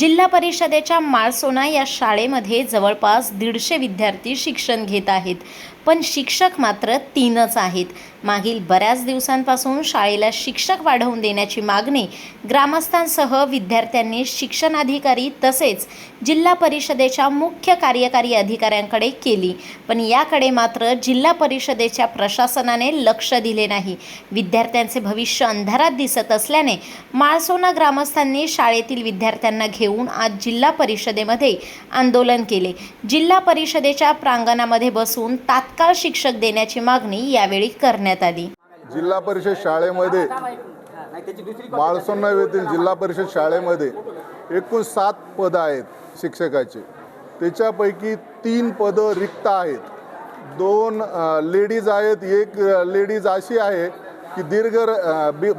जिल्हा परिषदेच्या माळसोना या शाळेमध्ये जवळपास दीडशे विद्यार्थी शिक्षण घेत आहेत. पण शिक्षक मात्र तीनच आहेत. मागील बऱ्याच दिवसांपासून शाळेला शिक्षक वाढवून देण्याची मागणी ग्रामस्थांसह विद्यार्थ्यांनी शिक्षणाधिकारी तसेच जिल्हा परिषदेच्या मुख्य कार्यकारी अधिकाऱ्यांकडे केली. पण याकडे मात्र जिल्हा परिषदेच्या प्रशासनाने लक्ष दिले नाही. विद्यार्थ्यांचे भविष्य अंधारात दिसत असल्याने माळसोना ग्रामस्थांनी शाळेतील विद्यार्थ्यांना घेऊन आज जिल्हा परिषदेमध्ये आंदोलन केले. जिल्हा परिषदेच्या प्रांगणामध्ये बसून तात्काळ शिक्षक देण्याची मागणी यावेळी करण्यात आली. जिल्हा परिषद शाळेमध्ये बाळसोन्ना येथील जिल्हा परिषद शाळेमध्ये एकूण सात पदं आहेत शिक्षकाचे. त्याच्यापैकी तीन पदं रिक्त आहेत. दोन लेडीज आहेत एक लेडीज अशी आहे की दीर्घ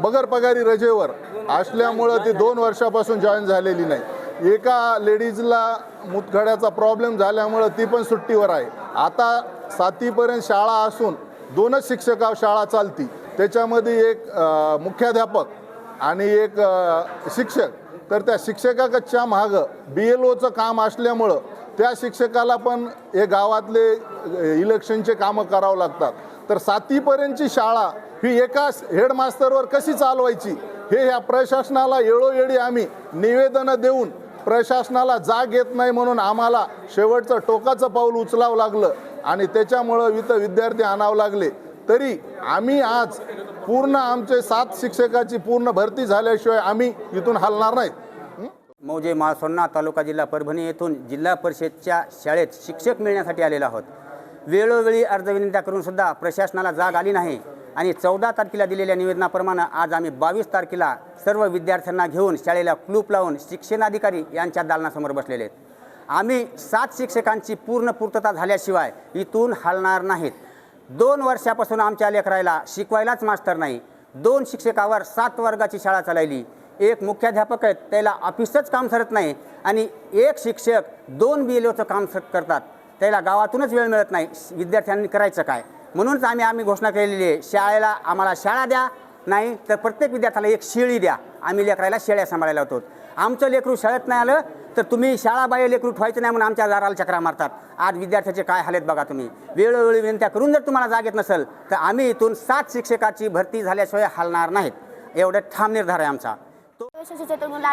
बगर पगारी रजेवर असल्यामुळं ती दोन वर्षापासून जॉईन झालेली नाही. एका लेडीजला मुतखड्याचा प्रॉब्लेम झाल्यामुळं ती पण सुट्टीवर आहे. आता सातवीपर्यंत शाळा असून दोनच शिक्षक शाळा चालती. त्याच्यामध्ये एक मुख्याध्यापक आणि एक शिक्षक. तर त्या शिक्षकाच्या मागं बी एल ओचं काम असल्यामुळं त्या शिक्षकाला पण हे गावातले इलेक्शनचे कामं करावं लागतात. तर सातवीपर्यंतची शाळा ही एका हेडमास्तरवर कशी चालवायची हे ह्या प्रशासनाला येळोवेळी आम्ही निवेदनं देऊन प्रशासनाला जाग येत नाही म्हणून आम्हाला शेवटचं टोकाचं पाऊल उचलावं लागलं. आणि त्याच्यामुळं इथं विद्यार्थी आणावं लागले. तरी आम्ही आज पूर्ण आमचे सात शिक्षकाची पूर्ण भरती झाल्याशिवाय आम्ही इथून हलणार नाही मौजे माळसोन्ना तालुका जिल्हा परभणी येथून जिल्हा परिषदच्या शाळेत शिक्षक मिळण्यासाठी आलेलो आहोत. वेळोवेळी अर्ज विनंत्या करूनसुद्धा प्रशासनाला जाग आली नाही आणि चौदा तारखेला दिलेल्या निवेदनाप्रमाणे आज आम्ही बावीस तारखेला सर्व विद्यार्थ्यांना घेऊन शाळेला क्लूप लावून शिक्षणाधिकारी यांच्या दालनासमोर बसलेले आहेत. आम्ही सात शिक्षकांची पूर्ण पूर्तता झाल्याशिवाय इथून हलणार नाहीत. दोन वर्षापासून आमच्या लेकरायला शिकवायलाच मास्तर नाही. दोन शिक्षकावर सात वर्गाची शाळा चालवली. एक मुख्याध्यापक आहेत त्याला ऑफिसच काम सरत नाही आणि एक शिक्षक दोन बी एल ओचं काम सर करतात. त्याला गावातूनच वेळ मिळत नाही विद्यार्थ्यांनी करायचं काय? म्हणूनच आम्ही आम्ही घोषणा केलेली आहे शाळेला आम्हाला शाळा द्या नाही तर प्रत्येक विद्यार्थ्याला एक शेळी द्या. आम्ही लेकरायला शेळ्या सांभाळायला होतो. आमचं लेकरू शाळेत नाही आलं तर तुम्ही शाळाबाह्य लेकरू ठेवायचं नाही म्हणून आमच्या दाराला चक्रा मारतात. आज विद्यार्थ्याचे काय हालेत बघा तुम्ही. वेळोवेळी विनंत्या करून जर तुम्हाला जाग येत नसेल तर आम्ही इथून सात शिक्षकाची भरती झाल्याशिवाय हलणार नाहीत. एवढं ठाम निर्धार आहे आमचा. तो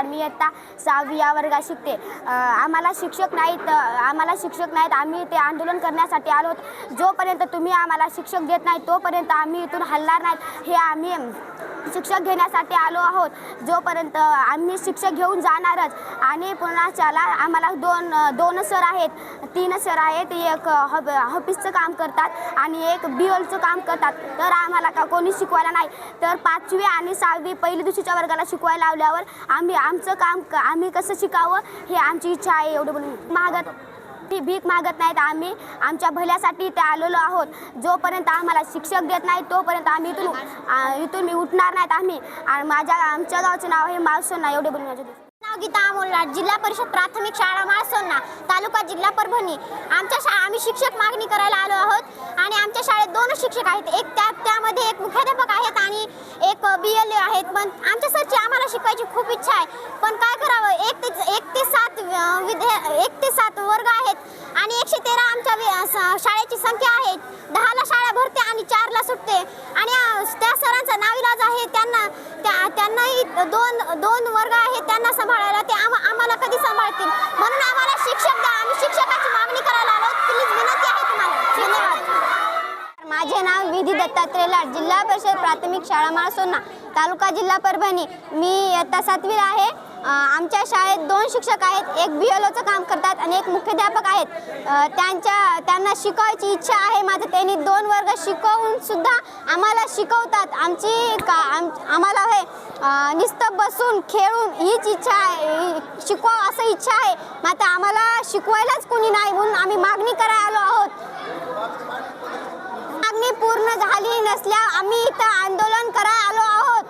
मी इयत्ता सहावी या वर्गात शिकते. आम्हाला शिक्षक नाहीत आम्हाला शिक्षक नाहीत. आम्ही ते आंदोलन करण्यासाठी आलो जोपर्यंत तुम्ही आम्हाला शिक्षक देत नाही तोपर्यंत आम्ही इथून हलणार नाहीत. हे आम्ही शिक्षक घेण्यासाठी आलो आहोत. जोपर्यंत आम्ही शिक्षक घेऊन जाणारच आणि पुन्हा चला आम्हाला दोन दोन सर आहेत. तीन सर आहेत एक हॉब ऑफिसचं काम करतात आणि एक बी ओलचं काम करतात. तर आम्हाला का कोणी शिकवायला नाही? तर पाचवी आणि सहावी पहिली दुसरीच्या वर्गाला शिकवायला लावल्यावर आम्ही आमचं काम आम्ही कसं शिकावं हे आमची इच्छा आहे एवढं बोलून. मागत ती भीक मागत नाहीत आम्ही. आमच्या भल्यासाठी इथे आलेलो आहोत. जोपर्यंत आम्हाला शिक्षक देत नाही तोपर्यंत आम्ही इथून इथून मी उठणार नाहीत आम्ही. आणि माझ्या आमच्या गावचं नाव आहे माळसोना एवढे बोलून माझ्या नाव गीता अमोलराज जिल्हा परिषद प्राथमिक शाळा माळसोना तालुका जिल्हा परभणी. आमच्या शाळा आम्ही शिक्षक मागणी करायला आलो आहोत आणि आमच्या शाळेत दोन शिक्षक आहेत. एक त्या त्यामध्ये एक मुख्याध्यापक आहेत आणि एक बी एल आहेत. पण आमच्या सरची आम्हाला शिकवायची खूप इच्छा आहे. पण काय करावं? एक ते एक ते सात विद्या एक ते सात वर्ग आहेत आणि एकशे तेरा आमच्या वि- स- शाळेची संख्या आहे. दहाला शाळा भरते आणि चारला सुटते. आणि त्या सरांचा नाविलाज आहे त्यांना त्या त्यांनाही दोन दोन वर्ग आहेत त्यांना सांभाळायला. ते आम आम्हाला कधी सांभाळतील? म्हणून आम्हाला शिक्षक द्या. आम्ही शिक्षकाची मागणी करायला आलो. प्लीज विनंती आहे तुम्हाला. धन्यवाद. माझे नाव विधी दत्तात्रय लाड जिल्हा परिषद प्राथमिक शाळा माळसोना तालुका जिल्हा परभणी. मी इयत्ता सातवीला आहे. आमच्या शाळेत दोन शिक्षक आहेत एक बी एल ओचं काम करतात आणि एक मुख्याध्यापक आहेत. त्यांच्या त्यांना शिकवायची इच्छा आहे माझं. त्यांनी दोन वर्ग शिकवून सुद्धा आम्हाला शिकवतात. आमची का आम आम्हाला हे अ, नुसतं बसून खेळून हीच इच्छा आहे शिकवा असं इच्छा आहे. मात्र आम्हाला शिकवायलाच कोणी नाही म्हणून आम्ही मागणी करायला आलो आहोत. मागणी पूर्ण झाली नसल्या आम्ही इथं आंदोलन करायला आलो आहोत.